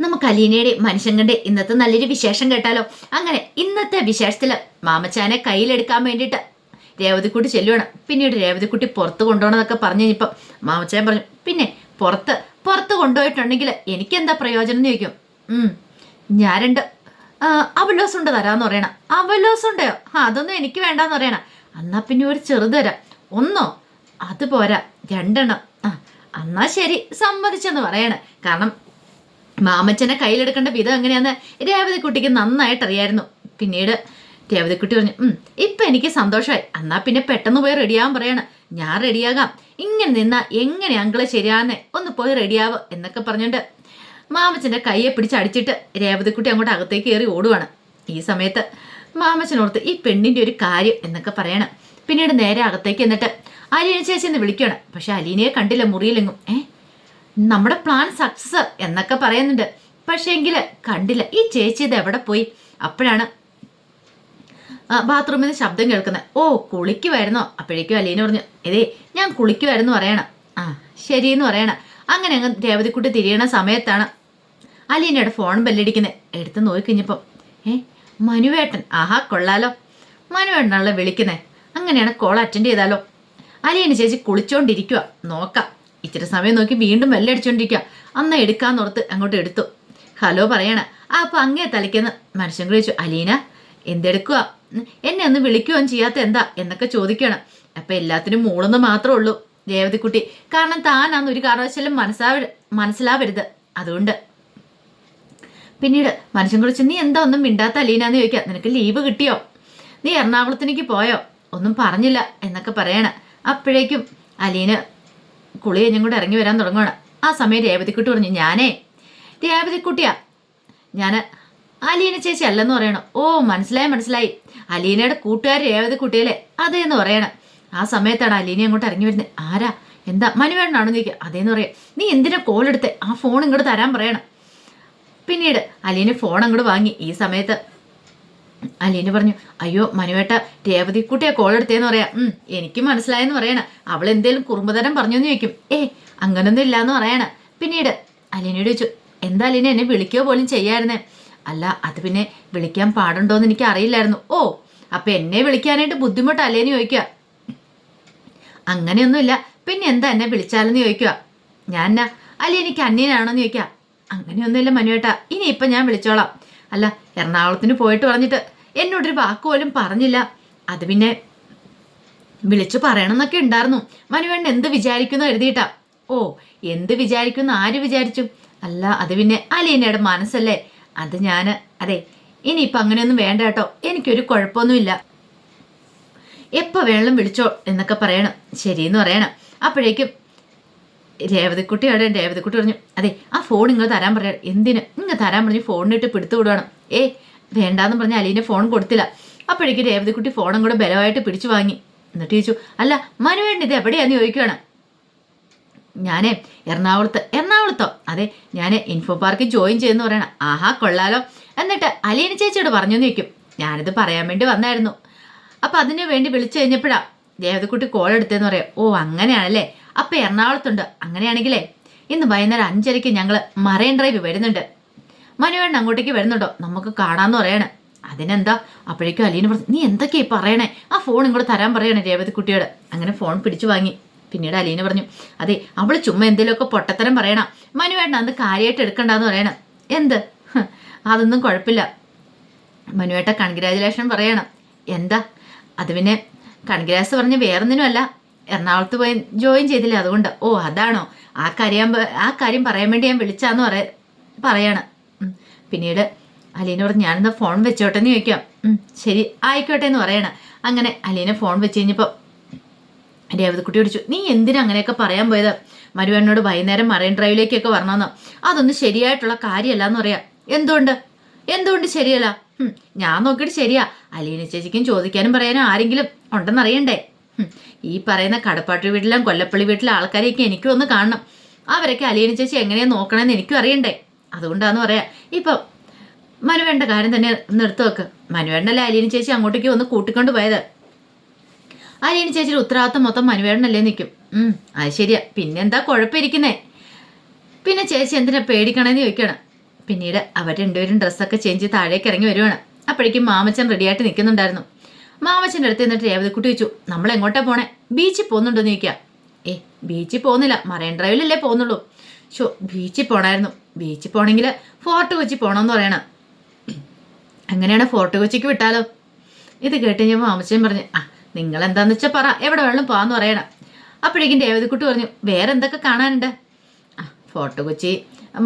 നമുക്ക് അലീനയുടെ മനുഷ്യൻ കണ്ട് ഇന്നത്തെ നല്ലൊരു വിശേഷം കേട്ടാലോ? അങ്ങനെ ഇന്നത്തെ വിശേഷത്തിൽ മാമച്ചാനെ കയ്യിലെടുക്കാൻ വേണ്ടിയിട്ട് രേവതിക്കുട്ടി ചെല്ലുവാണ്. പിന്നീട് രേവതിക്കുട്ടി പുറത്ത് കൊണ്ടുപോകണമെന്നൊക്കെ പറഞ്ഞു കഴിഞ്ഞപ്പം മാമച്ചാൻ പറഞ്ഞു പിന്നെ പുറത്ത് പുറത്ത് കൊണ്ടുപോയിട്ടുണ്ടെങ്കിൽ എനിക്കെന്താ പ്രയോജനം എന്ന് ചോദിക്കും? ഞാൻ രണ്ട് ആ, അവലോസ് ഉണ്ട് തരാന്ന് പറയണ. ഉണ്ടോ ആ അതൊന്നും എനിക്ക് വേണ്ടാന്ന് പറയണം. എന്നാ പിന്നെ ഒരു ചെറുത് തരാം ഒന്നോ? അത് പോരാ. രണ്ടെണ്ണം. ആ എന്നാ ശരി. സമ്മതിച്ചെന്ന് പറയണ. കാരണം മാമച്ചനെ കയ്യിലെടുക്കേണ്ട വിധം എങ്ങനെയാന്ന് രേവതിക്കുട്ടിക്ക് നന്നായിട്ട് അറിയായിരുന്നു പിന്നീട് രേവതിക്കുട്ടി പറഞ്ഞു ഇപ്പൊ എനിക്ക് സന്തോഷമായി എന്നാ പിന്നെ പെട്ടെന്ന് പോയി റെഡിയാവാൻ പറയണം. ഞാൻ റെഡിയാകാം ഇങ്ങനെ നിന്നാ എങ്ങനെ അങ്കിൾ ശരിയാന്നേ ഒന്ന് പോയി റെഡിയാവ് എന്നൊക്കെ പറഞ്ഞുകൊണ്ട് മാമച്ചന്റെ കയ്യെ പിടിച്ചടിച്ചിട്ട് രേവതിക്കുട്ടി അങ്ങോട്ട് അകത്തേക്ക് കയറി ഓടുവാണ്. ഈ സമയത്ത് മാമച്ചനോർത്ത് ഈ പെണ്ണിന്റെ ഒരു കാര്യം എന്നൊക്കെ പറയണം. പിന്നീട് നേരെ അകത്തേക്ക് എന്നിട്ട് അലീന ചേച്ചി എന്ന് വിളിക്കുകയാണ് പക്ഷെ അലീനയെ കണ്ടില്ല മുറിയിലെങ്ങും. ഏ? നമ്മുടെ പ്ലാൻ സക്സസ് എന്നൊക്കെ പറയുന്നുണ്ട്. പക്ഷേങ്കിൽ കണ്ടില്ല ഈ ചേച്ചി ഇത് എവിടെ പോയി? അപ്പോഴാണ് ബാത്റൂമിൽ നിന്ന് ശബ്ദം കേൾക്കുന്നത്. ഓ കുളിക്കുമായിരുന്നോ അപ്പോഴേക്കും അലീന പറഞ്ഞു ഇതേ ഞാൻ കുളിക്കുമായിരുന്നു പറയണം. ആ ശരി എന്ന് പറയണം. അങ്ങനെ അങ്ങ് രേവതിക്കുട്ടി തിരിയണ സമയത്താണ് അലീനയുടെ ഫോൺ ബെല്ലടിക്കുന്നത്. എടുത്ത് നോക്കിക്കഴിഞ്ഞപ്പം ഏ മനുവേട്ടൻ. ആഹാ കൊള്ളാലോ. മനുവേട്ടനാണല്ലോ വിളിക്കുന്നത്. അങ്ങനെയാണ് കോൾ അറ്റൻഡ് ചെയ്താലോ. അലീന ചേച്ചി കുളിച്ചോണ്ടിരിക്കുക നോക്കാം. ഇച്ചിരി സമയം നോക്കി വീണ്ടും ബെല്ലടിച്ചോണ്ടിരിക്കുക അന്ന് എടുക്കാന്നോർത്ത് അങ്ങോട്ട് എടുത്തു. ഹലോ പറയണ. ആ അപ്പൊ അങ്ങേ തലയ്ക്കെന്ന് മനുഷ്യൻ ചോദിച്ചു അലീന എന്തെടുക്കുക എന്നെ ഒന്ന് വിളിക്കുകയും ചെയ്യാത്ത എന്താ? എന്നൊക്കെ ചോദിക്കണം. അപ്പൊ എല്ലാത്തിനും മൂളെന്ന് മാത്രമേ ഉള്ളൂ രേവതിക്കുട്ടി. കാരണം താനാന്ന് ഒരു കാരണവശാലും മനസ്സാവ മനസ്സിലാവരുത്. അതുകൊണ്ട്. പിന്നീട് മനുഷ്യൻ കുറിച്ച് നീ എന്താ ഒന്നും മിണ്ടാത്ത അലീനാന്ന് ചോദിക്കാം? നിനക്ക് ലീവ് കിട്ടിയോ? നീ എറണാകുളത്തിനേക്ക് പോയോ? ഒന്നും പറഞ്ഞില്ല എന്നൊക്കെ പറയണ. അപ്പോഴേക്കും അലീന കുളി കഴിഞ്ഞും കൂടെ ഇറങ്ങി വരാൻ തുടങ്ങുകയാണ് ആ സമയം രേവതിക്കുട്ടി പറഞ്ഞു ഞാനേ രേവതിക്കുട്ടിയാ. ഞാൻ അലീന ചേച്ചി അല്ലെന്ന് പറയണം. ഓ മനസ്സിലായി മനസ്സിലായി. അലീനയുടെ കൂട്ടുകാർ രേവതിക്കുട്ടിയല്ലേ? അതെ അതേന്ന് പറയണം. ആ സമയത്താണ് അലീന അങ്ങോട്ട് ഇറങ്ങി വരുന്നത് ആരാ? എന്താ? മനുവേണ്ണാണോ ചോദിക്കുക അതേന്ന് പറയാം. നീ എന്തിനാ കോൾ എടുത്ത് ആ ഫോൺ ഇങ്ങോട്ട് തരാൻ പറയണം. പിന്നീട് അലീന ഫോൺ അങ്ങോട്ട് വാങ്ങി. ഈ സമയത്ത് അലീന പറഞ്ഞു അയ്യോ മനുവേട്ട രേവതിക്കുട്ടിയെ കോൾ എടുത്തേന്ന് പറയാ. ഉം എനിക്ക് മനസ്സിലായെന്ന് പറയണ. അവൾ എന്തേലും കുറുമ്പതരം പറഞ്ഞെന്ന് ചോദിക്കും. ഏ അങ്ങനൊന്നും ഇല്ലാന്ന് പറയണ. പിന്നീട് അലീനയോട് ചോദിച്ചു എന്താ അലീന എന്നെ വിളിക്കുക പോലും ചെയ്യായിരുന്നേ? അല്ല അത് പിന്നെ വിളിക്കാൻ പാടുണ്ടോന്ന് എനിക്ക് അറിയില്ലായിരുന്നു. ഓ അപ്പൊ എന്നെ വിളിക്കാനായിട്ട് ബുദ്ധിമുട്ട് അല്ലേന്ന് ചോദിക്കുക. അങ്ങനെയൊന്നുമില്ല. പിന്നെ എന്താ എന്നെ വിളിച്ചാലെന്ന് ചോദിക്കുക? ഞാൻ എന്നാ അല്ല എനിക്ക് അന്യനാണോന്ന് ചോദിക്കുക. അങ്ങനെയൊന്നുമില്ല മനുവേട്ടാ. ഇനി ഇപ്പൊ ഞാൻ വിളിച്ചോളാം. അല്ല എറണാകുളത്തിന് പോയിട്ട് പറഞ്ഞിട്ട് എന്നോടൊരു വാക്ക് പോലും പറഞ്ഞില്ല. അത് പിന്നെ വിളിച്ചു പറയണമെന്നൊക്കെ ഉണ്ടായിരുന്നു. മനുവേണ്ണ എന്ത് വിചാരിക്കുന്നു എഴുതിയിട്ടാ? ഓ എന്ത് വിചാരിക്കുന്നു ആര് വിചാരിച്ചു? അല്ല അത് പിന്നെ അലീനയുടെ മനസ്സല്ലേ? അത് ഞാൻ അതെ ഇനിയിപ്പം അങ്ങനെയൊന്നും വേണ്ട കേട്ടോ. എനിക്കൊരു കുഴപ്പമൊന്നുമില്ല. എപ്പോൾ വേണം വിളിച്ചോ എന്നൊക്കെ പറയണം. ശരിയെന്ന് പറയണം. അപ്പോഴേക്കും രേവതിക്കുട്ടി അവിടെ രേവതിക്കുട്ടി പറഞ്ഞു അതെ ആ ഫോൺ നിങ്ങൾ തരാൻ പറയാം എന്തിന്? ഇങ്ങനെ തരാൻ പറഞ്ഞ് ഫോണിനിട്ട് പിടുത്തു വിടുവാണ്. ഏ വേണ്ടാന്ന് പറഞ്ഞ് അലീനെ ഫോൺ കൊടുത്തില്ല. അപ്പോഴേക്കും രേവതിക്കുട്ടി ഫോണും കൂടെ ബലമായിട്ട് പിടിച്ചു വാങ്ങി. എന്നിട്ട് ചോദിച്ചു അല്ല മനുവേണ്ട ഇത് എവിടെയാന്ന് ചോദിക്കുകയാണ് ഞാനേ എറണാകുളത്ത് എറണാകുളത്തോ. അതെ ഞാൻ ഇൻഫോ പാർക്കിൽ ജോയിൻ ചെയ്യുന്നു പറയണം. ആഹാ കൊള്ളാലോ. എന്നിട്ട് അലീന ചേച്ചിയോട് പറഞ്ഞു നിൽക്കും ഞാനിത് പറയാൻ വേണ്ടി വന്നായിരുന്നു. അപ്പം അതിനു വേണ്ടി വിളിച്ചു കഴിഞ്ഞപ്പോഴാണ് ദേവതക്കുട്ടി കോൾ എടുത്തതെന്ന് പറയാം. ഓ അങ്ങനെയാണല്ലേ? അപ്പം എറണാകുളത്തുണ്ട്. അങ്ങനെയാണെങ്കിലേ ഇന്ന് വൈകുന്നേരം അഞ്ചരയ്ക്ക് ഞങ്ങൾ മറൈൻ ഡ്രൈവ് വരുന്നുണ്ട്. മനുവേണ്ണ അങ്ങോട്ടേക്ക് വരുന്നുണ്ടോ? നമുക്ക് കാണാന്ന് പറയണേ. അതിനെന്താ? അപ്പോഴേക്കും അലീന പറഞ്ഞു നീ എന്തൊക്കെയാ പറയണേ? ആ ഫോൺ ഇങ്ങോട്ട് തരാൻ പറയണേ രേവതി കുട്ടിയോട്. അങ്ങനെ ഫോൺ പിടിച്ചു വാങ്ങി. പിന്നീട് അലീന പറഞ്ഞു അതെ അവൾ ചുമ്മാ എന്തെങ്കിലുമൊക്കെ പൊട്ടത്തരം പറയണം. മനുവേണ്ണ അത് കാര്യമായിട്ട് എടുക്കണ്ടെന്ന് പറയണം. എന്ത്? അതൊന്നും കുഴപ്പമില്ല. മനുവേട്ട കൺഗ്രാജുലേഷൻ പറയണം. എന്താ? അത് പിന്നെ കൺഗ്രാസ് പറഞ്ഞ് വേറൊന്നിനുമല്ല എറണാകുളത്ത് പോയി ജോയിൻ ചെയ്തില്ലേ അതുകൊണ്ട്. ഓ അതാണോ? ആ കാര്യം ആ കാര്യം പറയാൻ വേണ്ടി ഞാൻ വിളിച്ചാന്ന് പറയ പറയാണ്. പിന്നീട് അലീനോട് ഞാനെന്താ ഫോൺ വെച്ചോട്ടെ എന്ന് ചോദിക്കാം ശരി ആയിക്കോട്ടെ എന്ന് പറയണം. അങ്ങനെ അലീന ഫോൺ വെച്ച് കഴിഞ്ഞപ്പോൾ രേവതിക്കുട്ടി വിളിച്ചു നീ എന്തിനാ അങ്ങനെയൊക്കെ പറയാൻ പോയത്? മരുവണ്ണോട് വൈകുന്നേരം മറൈൻ ഡ്രൈവിലേക്കൊക്കെ വരണമെന്നോ? അതൊന്നും ശരിയായിട്ടുള്ള കാര്യമല്ല എന്ന് പറയാം. എന്തുകൊണ്ട്? എന്തുകൊണ്ട് ശരിയല്ല? ഞാൻ നോക്കിയിട്ട് ശരിയാ. അലീന ചേച്ചിക്കും ചോദിക്കാനും പറയാനും ആരെങ്കിലും ഉണ്ടെന്നറിയണ്ടേ? ഈ പറയുന്ന കടപ്പാട്ട് വീട്ടിലും കൊല്ലപ്പള്ളി വീട്ടിലെ ആൾക്കാരെയൊക്കെ എനിക്കും ഒന്ന് കാണണം. അവരൊക്കെ അലീന ചേച്ചി എങ്ങനെയാ നോക്കണമെന്ന് എനിക്കും അറിയണ്ടേ? അതുകൊണ്ടാന്ന് പറയാം. ഇപ്പം മനുവേണ്ട കാര്യം തന്നെ എടുത്തു വെക്ക്. മനുവേണ്ടല്ലേ അലീന ചേച്ചി അങ്ങോട്ടേക്ക് ഒന്ന് കൂട്ടിക്കൊണ്ട് പോയത്? അലീന ചേച്ചിയുടെ ഉത്തരവാദിത്തം മൊത്തം മനുവേണ്ടല്ലേ നിൽക്കും. അത് ശരിയാ. പിന്നെന്താ കുഴപ്പമിരിക്കുന്നേ? പിന്നെ ചേച്ചി എന്തിനാ പേടിക്കണമെന്ന് ചോദിക്കണം. പിന്നീട് അവർ രണ്ടുപേരും ഡ്രസ്സൊക്കെ ചേഞ്ച് താഴേക്ക് ഇറങ്ങി വരുവാണ്. അപ്പോഴേക്കും മാമച്ചൻ റെഡിയായിട്ട് നിൽക്കുന്നുണ്ടായിരുന്നു. മാമച്ചന്റെ അടുത്ത് നിന്നിട്ട് രേവതിക്കുട്ടി ചോദിച്ചു നമ്മൾ എങ്ങോട്ടാ പോണേ ബീച്ചിൽ പോകുന്നുണ്ടോ? എന്ന് ചോദിക്കാം. ഏ ബീച്ചിൽ പോകുന്നില്ല. മറൈൻ ഡ്രൈവിലല്ലേ പോകുന്നുള്ളൂ. ഷോ ബീച്ചിൽ പോണായിരുന്നു. ബീച്ചിൽ പോണെങ്കിൽ ഫോർട്ട് കൊച്ചി പോകണമെന്ന് പറയണം. അങ്ങനെയാണ് ഫോർട്ട് കൊച്ചിക്ക് വിട്ടാലോ? ഇത് കേട്ട് കഴിഞ്ഞപ്പോൾ മാമച്ചൻ പറഞ്ഞു ആ നിങ്ങൾ എന്താന്ന് വെച്ചാൽ പറ എവിടെ വേണം പോകാന്ന് പറയണം. അപ്പോഴേക്കും രേവതിക്കുട്ടി പറഞ്ഞു വേറെ എന്തൊക്കെ കാണാനുണ്ട്? ആ ഫോർട്ട് കൊച്ചി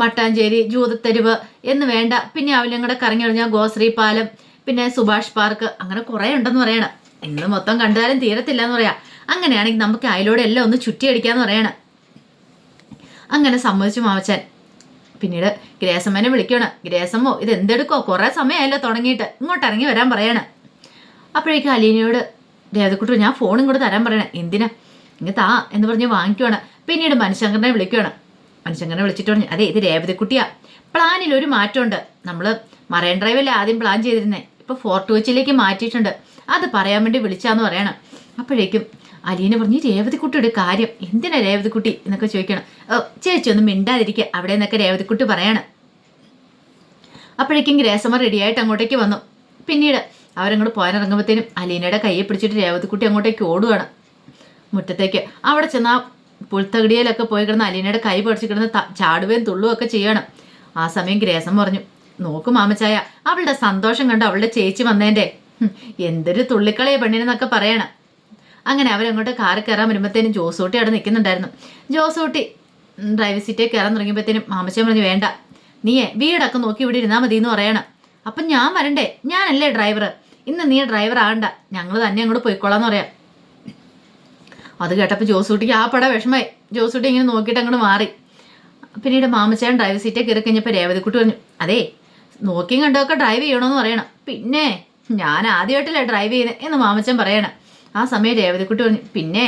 മട്ടാഞ്ചേരി ജൂതത്തെരുവ് എന്ന് വേണ്ട. പിന്നെ അവലും കൂടെ കറങ്ങി കഴിഞ്ഞാൽ ഗോശ്രീ പാലം പിന്നെ സുഭാഷ് പാർക്ക് അങ്ങനെ കുറേ ഉണ്ടെന്ന് പറയണം. ഇന്ന് മൊത്തം കണ്ടാലും തീരത്തില്ല എന്ന് പറയാം. അങ്ങനെയാണെങ്കിൽ നമുക്ക് അതിലൂടെ എല്ലാം ഒന്ന് ചുറ്റിയടിക്കാന്ന് പറയണം. അങ്ങനെ സമ്മതിച്ചു മാമച്ചൻ. പിന്നീട് ഗ്രേസമ്മനെ വിളിക്കണം ഗ്രേസമ്മോ ഇത് എന്തെടുക്കോ കുറേ സമയമായല്ലോ തുടങ്ങിയിട്ട്. ഇങ്ങോട്ട് ഇറങ്ങി വരാൻ പറയണം. അപ്പോഴേക്കും അലീനയോട് രേവതിക്കുട്ടി ഞാൻ ഫോണും കൂടെ തരാൻ പറയണം. എന്തിനാ? ഇങ്ങ് താ എന്ന് പറഞ്ഞ് വാങ്ങിക്കുവാണ്. പിന്നീട് മനുശങ്കരനെ വിളിക്കുവാണ്. മനുശങ്കരനെ വിളിച്ചിട്ട് പറഞ്ഞു അതെ ഇത് രേവതിക്കുട്ടിയാ. പ്ലാനിൽ ഒരു മാറ്റമുണ്ട്. നമ്മൾ മറൈൻ ഡ്രൈവല്ലേ ആദ്യം പ്ലാൻ ചെയ്തിരുന്നേ. ഇപ്പോൾ ഫോർട്ട് കൊച്ചിയിലേക്ക് മാറ്റിയിട്ടുണ്ട്. അത് പറയാൻ വേണ്ടി വിളിച്ചാന്ന് പറയണം. അപ്പോഴേക്കും അലീന പറഞ്ഞു "ഈ രേവതിക്കുട്ടിയുടെ കാര്യം. എന്തിനാ രേവതിക്കുട്ടി? എന്നൊക്കെ ചോദിക്കണം. ഓ ചേച്ചി ഒന്നും മിണ്ടാതിരിക്കുക അവിടെ നിന്നൊക്കെ രേവതിക്കുട്ടി പറയണം. അപ്പോഴേക്കും ഗ്രേസമ്മ റെഡിയായിട്ട് അങ്ങോട്ടേക്ക് വന്നു. പിന്നീട് അവരങ്ങോട്ട് പോകാനിറങ്ങുമ്പോഴത്തേനും അലീനയുടെ കയ്യെ പിടിച്ചിട്ട് രേവതിക്കുട്ടി അങ്ങോട്ടേക്ക് ഓടുകയാണ് മുറ്റത്തേക്ക് അവിടെ ചെന്ന പുൽത്തകിടിയിലൊക്കെ പോയി കിടന്ന് അലീനയുടെ കൈ പിടിച്ച് കിടന്ന് ചാടുകയും തുള്ളുകയും ഒക്കെ ചെയ്യണം ആ സമയം ഗ്രേസം പറഞ്ഞു നോക്കും മാമച്ചായ അവളുടെ സന്തോഷം കണ്ട് അവളുടെ ചേച്ചി വന്നേന്റെ എന്തൊരു തുള്ളിക്കളയ പെണ്ണിനെന്നൊക്കെ പറയണം. അങ്ങനെ അവരങ്ങോട്ട് കാറിൽ കയറാൻ വരുമ്പോഴത്തേനും ജോസൂട്ടി അവിടെ നിൽക്കുന്നുണ്ടായിരുന്നു. ജോസൂട്ടി ഡ്രൈവിംഗ് സീറ്റേ കയറാൻ തുടങ്ങിയപ്പോഴത്തേനും മാമച്ചൻ പറഞ്ഞു വേണ്ട. നീയേ വീടൊക്കെ നോക്കി ഇവിടെ ഇരുന്നാൽ മതി എന്ന് പറയണം. അപ്പം ഞാൻ വരണ്ടേ? ഞാനല്ലേ ഡ്രൈവർ ഇന്ന് നീ ഡ്രൈവർ ആകണ്ട ഞങ്ങൾ തന്നെ അങ്ങോട്ട് പോയിക്കോളാന്ന് പറയാം. അത് കേട്ടപ്പോൾ ജോസൂട്ടിക്ക് ആ പട വിഷമമായി. ജോസൂട്ടി ഇങ്ങനെ നോക്കിയിട്ട് അങ്ങോട്ട് മാറി. പിന്നീട് മാമച്ചാൻ ഡ്രൈവർ സീറ്റേ കയറി കഴിഞ്ഞപ്പോൾ രേവതിക്കുട്ടി പറഞ്ഞു അതേ നോക്കിയും കണ്ടൊക്കെ ഡ്രൈവ് ചെയ്യണമെന്ന് പറയണം. പിന്നെ ഞാൻ ആദ്യമായിട്ടല്ലേ ഡ്രൈവ് ചെയ്യുന്നത് എന്ന് മാമച്ചൻ പറയണം. ആ സമയം രേവതിക്കുട്ടി പറഞ്ഞു പിന്നെ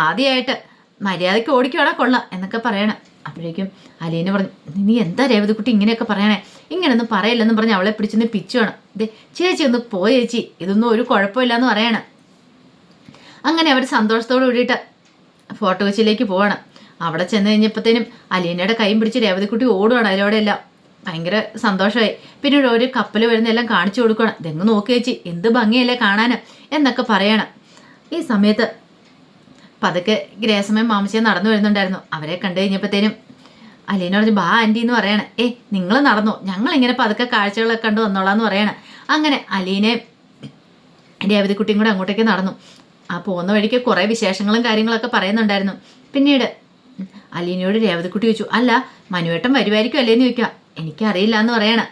ആദ്യമായിട്ട് മര്യാദയ്ക്ക് ഓടിക്കുവാണെ കൊള്ളാം എന്നൊക്കെ പറയണം. അപ്പോഴേക്കും അലീന പറഞ്ഞു നീ എന്താ രേവതിക്കുട്ടി ഇങ്ങനെയൊക്കെ പറയണേ? ഇങ്ങനെയൊന്നും പറയില്ലെന്ന് പറഞ്ഞ് അവളെ പിടിച്ചൊന്ന് പിച്ചു വേണം ദേ ചേച്ചി ഒന്ന് പോ ചേച്ചി ഇതൊന്നും ഒരു കുഴപ്പമില്ലെന്ന് പറയണം. അങ്ങനെ അവർ സന്തോഷത്തോട് കൂടിയിട്ട് ഫോട്ടോ കൊച്ചിയിലേക്ക് പോവാണ്. അവിടെ ചെന്ന് കഴിഞ്ഞപ്പോഴത്തേനും അലീനയുടെ കൈയും പിടിച്ച് രേവതിക്കുട്ടി ഓടുകയാണ് അതിലൂടെ എല്ലാം. ഭയങ്കര സന്തോഷമായി. പിന്നീട് ഒരു കപ്പൽ വരുന്നെല്ലാം കാണിച്ചു കൊടുക്കണം ഇതെങ്ങ് നോക്കി ചേച്ചി എന്ത് ഭംഗിയല്ലേ കാണാൻ എന്നൊക്കെ പറയണം. ഈ സമയത്ത് പതുക്കെ ഗ്രേസമയം മാമച്ചയെ നടന്നു വരുന്നുണ്ടായിരുന്നു. അവരെ കണ്ടു കഴിഞ്ഞപ്പോഴത്തേനും അലീന പറഞ്ഞു ബാ ആന്റി എന്ന് പറയണേ. ഏ നിങ്ങൾ നടന്നു? ഞങ്ങൾ ഇങ്ങനെ പതുക്കെ കാഴ്ചകളൊക്കെ കണ്ടു വന്നോളാന്ന് പറയണേ. അങ്ങനെ അലീനെ രേവതിക്കുട്ടിയും കൂടെ അങ്ങോട്ടേക്ക് നടന്നു. ആ പോകുന്ന വഴിക്ക് കുറേ വിശേഷങ്ങളും കാര്യങ്ങളൊക്കെ പറയുന്നുണ്ടായിരുന്നു. പിന്നീട് അലീനയോട് രേവതിക്കുട്ടി ചോദിച്ചു അല്ല മനുവേട്ടൻ വരുമായിരിക്കും അല്ലേന്ന് ചോദിക്കുക. എനിക്കറിയില്ല എന്ന് പറയണ.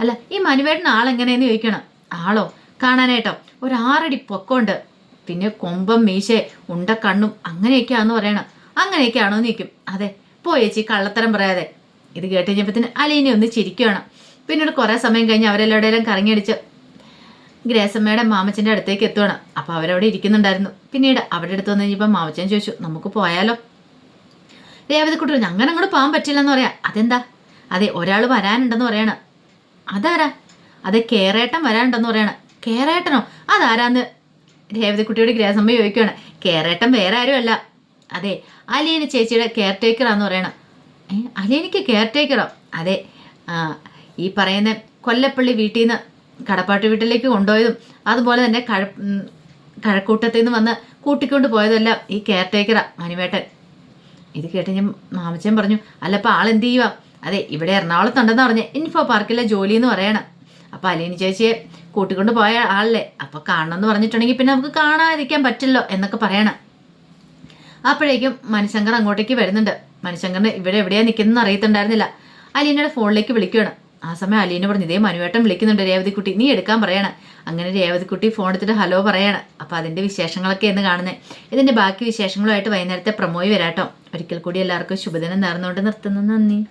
അല്ല ഈ മനുവേട്ടൻ ആളെങ്ങനെയെന്ന് ചോദിക്കണം. ആളോ? കാണാനായിട്ടോ? ഒരു ആറടി പൊക്കമുണ്ട്. പിന്നെ കൊമ്പം മീശെ ഉണ്ട കണ്ണും അങ്ങനെയൊക്കെയാന്ന് പറയണം. അങ്ങനെയൊക്കെയാണോ നിൽക്കും അതെ പോയേച്ചി കള്ളത്തരം പറയാതെ. ഇത് കേട്ട് കഴിഞ്ഞപ്പത്തിന് അലീനെ ഒന്ന് ചിരിക്കുകയാണ് പിന്നീട് കുറേ സമയം കഴിഞ്ഞ് അവരെല്ലാവരുടെയും കറങ്ങിയടിച്ച് ഗ്രേസമ്മയുടെ മാമച്ചന്റെ അടുത്തേക്ക് എത്തുവാണ്. അപ്പോൾ അവരവിടെ ഇരിക്കുന്നുണ്ടായിരുന്നു. പിന്നീട് അവരുടെ അടുത്ത് വന്ന് കഴിഞ്ഞപ്പോൾ മാമച്ചൻ ചോദിച്ചു നമുക്ക് പോയാലോ? രേവതി പറഞ്ഞു അങ്ങനെ അങ്ങോട്ട് പോകാൻ പറ്റില്ലെന്ന് പറയാം. അതെന്താ? അതെ ഒരാൾ വരാനുണ്ടെന്ന് പറയണം. അതാരാ? അതെ കേറേട്ടൻ വരാനുണ്ടെന്ന് പറയണം. കേറേട്ടനോ? അതാരാന്ന്? രേവതിക്കുട്ടിയോട് ഗ്രേസമ്മ ചോദിക്കുകയാണ് കേരേട്ടൻ വേറെ ആരുമല്ല. അതെ അലീന ചേച്ചിയുടെ കെയർ ടേക്കറാന്ന് പറയണം. അലീനയ്ക്ക് കെയർ ടേക്കറോ? അതെ ഈ പറയുന്ന കൊല്ലപ്പള്ളി വീട്ടിൽ നിന്ന് കടപ്പാട്ട് വീട്ടിലേക്ക് കൊണ്ടുപോയതും അതുപോലെ തന്നെ കഴ കഴക്കൂട്ടത്തിൽ നിന്ന് വന്ന് കൂട്ടിക്കൊണ്ട് പോയതെല്ലാം ഈ കെയർ ടേക്കറാ മനുവേട്ടൻ ഇത് കേട്ട് ഞാൻ മാമച്ചൻ പറഞ്ഞു അല്ലപ്പോൾ ആളെന്ത് ചെയ്യുക അതെ ഇവിടെ എറണാകുളത്തുണ്ടെന്ന് പറഞ്ഞ് ഇൻഫോ പാർക്കിലെ ജോലി എന്ന് പറയണം. അപ്പോൾ അലീന ചേച്ചിയെ കൂട്ടിക്കൊണ്ട് പോയ ആളല്ലേ? അപ്പോൾ കാണണമെന്ന് പറഞ്ഞിട്ടുണ്ടെങ്കിൽ പിന്നെ നമുക്ക് കാണാതിരിക്കാൻ പറ്റില്ലോ എന്നൊക്കെ പറയണം. അപ്പോഴേക്കും മനുശങ്കർ അങ്ങോട്ടേക്ക് വരുന്നുണ്ട്. മനുശങ്കറിന് ഇവിടെ എവിടെയാ നിൽക്കുന്നതെന്ന് അറിയത്തുണ്ടായിരുന്നില്ല. അലീനയുടെ ഫോണിലേക്ക് വിളിക്കുകയാണ്. ആ സമയം അലീന പറഞ്ഞു ഇതേ മനുവേട്ടൻ വിളിക്കുന്നുണ്ട് രേവതിക്കുട്ടി. നീ എടുക്കാൻ പറയണം. അങ്ങനെ രേവതിക്കുട്ടി ഫോൺ എടുത്തിട്ട് ഹലോ പറയണം. അപ്പോൾ അതിന്റെ വിശേഷങ്ങളൊക്കെ എന്ന് കാണുന്നത് ഇതിന്റെ ബാക്കി വിശേഷങ്ങളുമായിട്ട് വൈകുന്നേരത്തെ പ്രമോയി വരാട്ടോ. ഒരിക്കൽ കൂടി എല്ലാവർക്കും ശുഭദിനം നേർന്നുകൊണ്ട് നിർത്തുന്നു. നന്ദി.